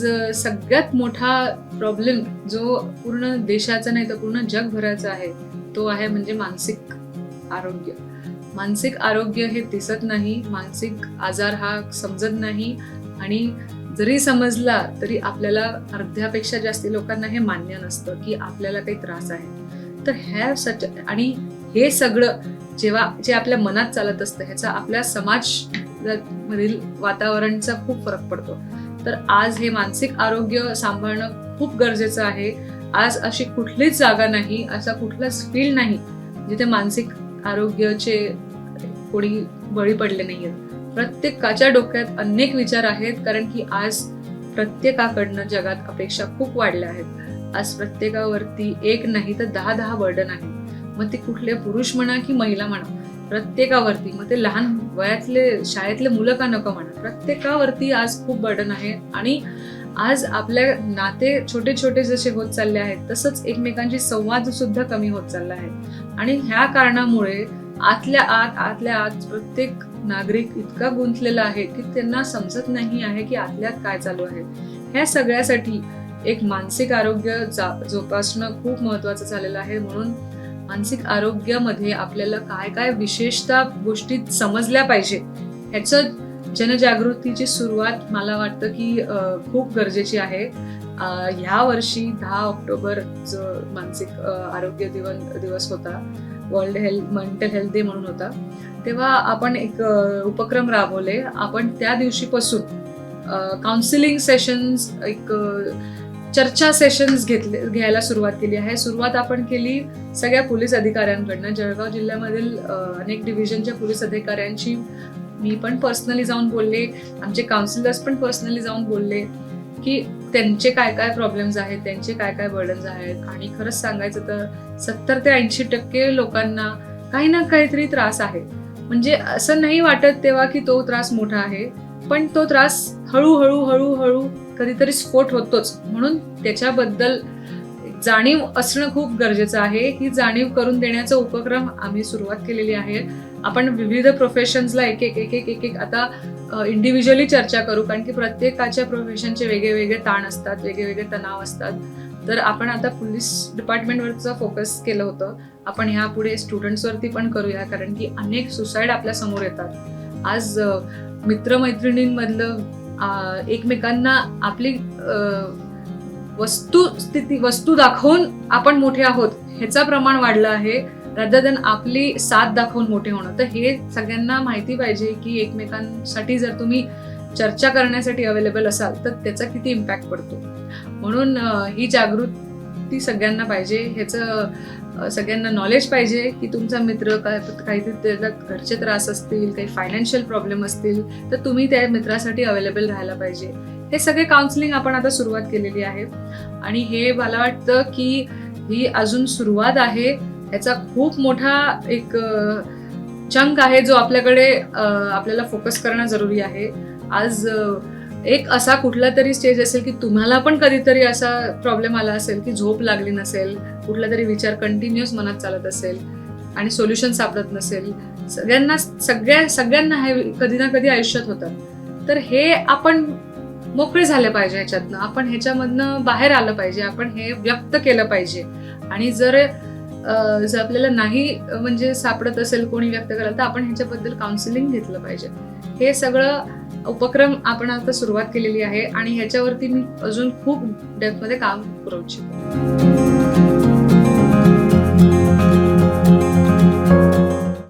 आज uh, सगळ्यात मोठा प्रॉब्लेम जो पूर्ण देशाचा नाही तर पूर्ण जगभराचा आहे तो आहे म्हणजे मानसिक आरोग्य. मानसिक आरोग्य हे दिसत नाही मानसिक आजार हा समजत नाही आणि जरी समजला तरी आपल्याला अर्ध्यापेक्षा जास्ती लोकांना हे मान्य नसतं की आपल्याला काही त्रास आहे. तर ह्या सच आणि हे सगळं जेव्हा जे आपल्या मनात चालत असतं ह्याचा आपल्या समाज मधील वातावरणचा खूप फरक पडतो. तर आज हे मानसिक आरोग्य सांभाळणं खूप गरजेचं आहे. आज अशी कुठलीच जागा नाही असा कुठलाच फील्ड नाही जिथे मानसिक आरोग्याचे कोणी बळी पडले नाहीयेत. प्रत्येकाच्या डोक्यात अनेक विचार आहेत कारण की आज प्रत्येकाकडनं जगात अपेक्षा खूप वाढल्या आहेत. आज प्रत्येकावरती एक नाही तर दहा दहा बर्डन आहे मग ते कुठले पुरुष म्हणा की महिला म्हणा प्रत्येकावरती. मग ते लहान वयातले शाळेतले मुलं का नको म्हणा प्रत्येकावरती आज खूप बर्डन आहे. आणि आज आपल्या नाते छोटे छोटे जसे होत चालले आहेत तसंच एकमेकांशी संवाद सुद्धा कमी होत चालला आहे. आणि ह्या कारणामुळे आतल्या आत आतल्या आत प्रत्येक नागरिक इतका गुंतलेला आहे की त्यांना समजत नाही आहे की आतल्यात काय चालू आहे. ह्या सगळ्यासाठी एक मानसिक आरोग्य जा- जोपासणं खूप महत्वाचं झालेलं आहे. म्हणून मानसिक आरोग्यामध्ये आपल्याला काय काय विशेषतः गोष्टी समजल्या पाहिजे ह्याचं जनजागृतीची सुरुवात मला वाटतं की खूप गरजेची आहे. ह्या वर्षी दहा ऑक्टोबर जो मानसिक आरोग्य दिवस दिवस होता world health mental health day म्हणून होता तेव्हा आपण एक उपक्रम राबवले. आपण त्या दिवशीपासून काउन्सिलिंग सेशन्स एक चर्चा सेशन्स घेतले घ्यायला सुरुवात केली आहे. सुरुवात आपण केली सगळ्या पोलीस अधिकाऱ्यांकडनं. जळगाव जिल्ह्यामधील अनेक डिव्हिजनच्या पोलीस अधिकाऱ्यांची मी पण पर्सनली जाऊन बोलले. आमचे काउन्सिलर्स पण पर्सनली जाऊन बोलले की त्यांचे काय काय प्रॉब्लेम्स आहेत त्यांचे काय काय बर्डन्स आहेत. आणि खरंच सांगायचं तर सत्तर ते ऐंशी टक्के लोकांना काही ना काहीतरी त्रास आहे. म्हणजे असं नाही वाटत तेव्हा की तो त्रास मोठा आहे. पण तो त्रास हळूहळू हळूहळू कधीतरी स्फोट होतोच. म्हणून त्याच्याबद्दल जाणीव असणं खूप गरजेचं आहे. ही जाणीव करून देण्याचा उपक्रम आम्ही सुरुवात केलेली आहे. आपण विविध प्रोफेशन्सला एक एक एक एक एक एक आता इंडिव्हिज्युअली चर्चा करू. कारण की प्रत्येकाच्या प्रोफेशनचे वेगळे वेगळे ताण असतात वेगळे वेगळे तणाव असतात. तर आपण आता पोलीस डिपार्टमेंटवरचं फोकस केलं होतं. आपण ह्या पुढे स्टुडंट्सवरती पण करूया. कारण की अनेक सुसाईड आपल्यासमोर येतात. आज मित्रमैत्रिणींमधलं एकमेकांना आपली वस्तू स्थिती वस्तू दाखवून आपण मोठे आहोत ह्याचं प्रमाण वाढलं आहे रादर दॅन आपली साथ दाखवून मोठे होणं. तर हे सगळ्यांना माहिती पाहिजे की एकमेकांसाठी जर तुम्ही चर्चा करण्यासाठी अवेलेबल असाल तर त्याचा किती इम्पॅक्ट पडतो. म्हणून ही जागृती सगळ्यांना पाहिजे ह्याचं सगळ्यांना नॉलेज पाहिजे की तुमचा मित्र काय काहीतरी त्याला घरचे त्रास असतील काही फायनान्शियल प्रॉब्लेम असतील तर तुम्ही त्या मित्रासाठी अवेलेबल राहायला पाहिजे. हे सगळे काउन्सिलिंग आपण आता सुरुवात केलेली आहे. आणि हे मला वाटतं की ही अजून सुरुवात आहे. याचा खूप मोठा एक चंक आहे जो आपल्याकडे आपल्याला फोकस करणं जरुरी आहे. आज एक असा कुठला तरी स्टेज असेल की तुम्हाला पण कधीतरी असा प्रॉब्लेम आला असेल की झोप लागली नसेल कुठला तरी विचार कंटिन्युअस मनात चालत असेल आणि सोल्युशन सापडत नसेल सगळ्यांना सगळ्या सगळ्यांना हे कधी ना कधी आयुष्यात होतात तर हे आपण मोकळे झाले पाहिजे ह्याच्यातनं. आपण ह्याच्यामधनं बाहेर आलं पाहिजे. आपण हे व्यक्त केलं पाहिजे. आणि जर जर आपल्याला नाही म्हणजे सापडत असेल कोणी व्यक्त करायला तर आपण ह्याच्याबद्दल काउन्सिलिंग घेतलं पाहिजे. हे सगळं उपक्रम आपण आता सुरुवात केलेली आहे आणि ह्याच्यावरती मी अजून खूप डेप्थमध्ये काम करू इच्छितो.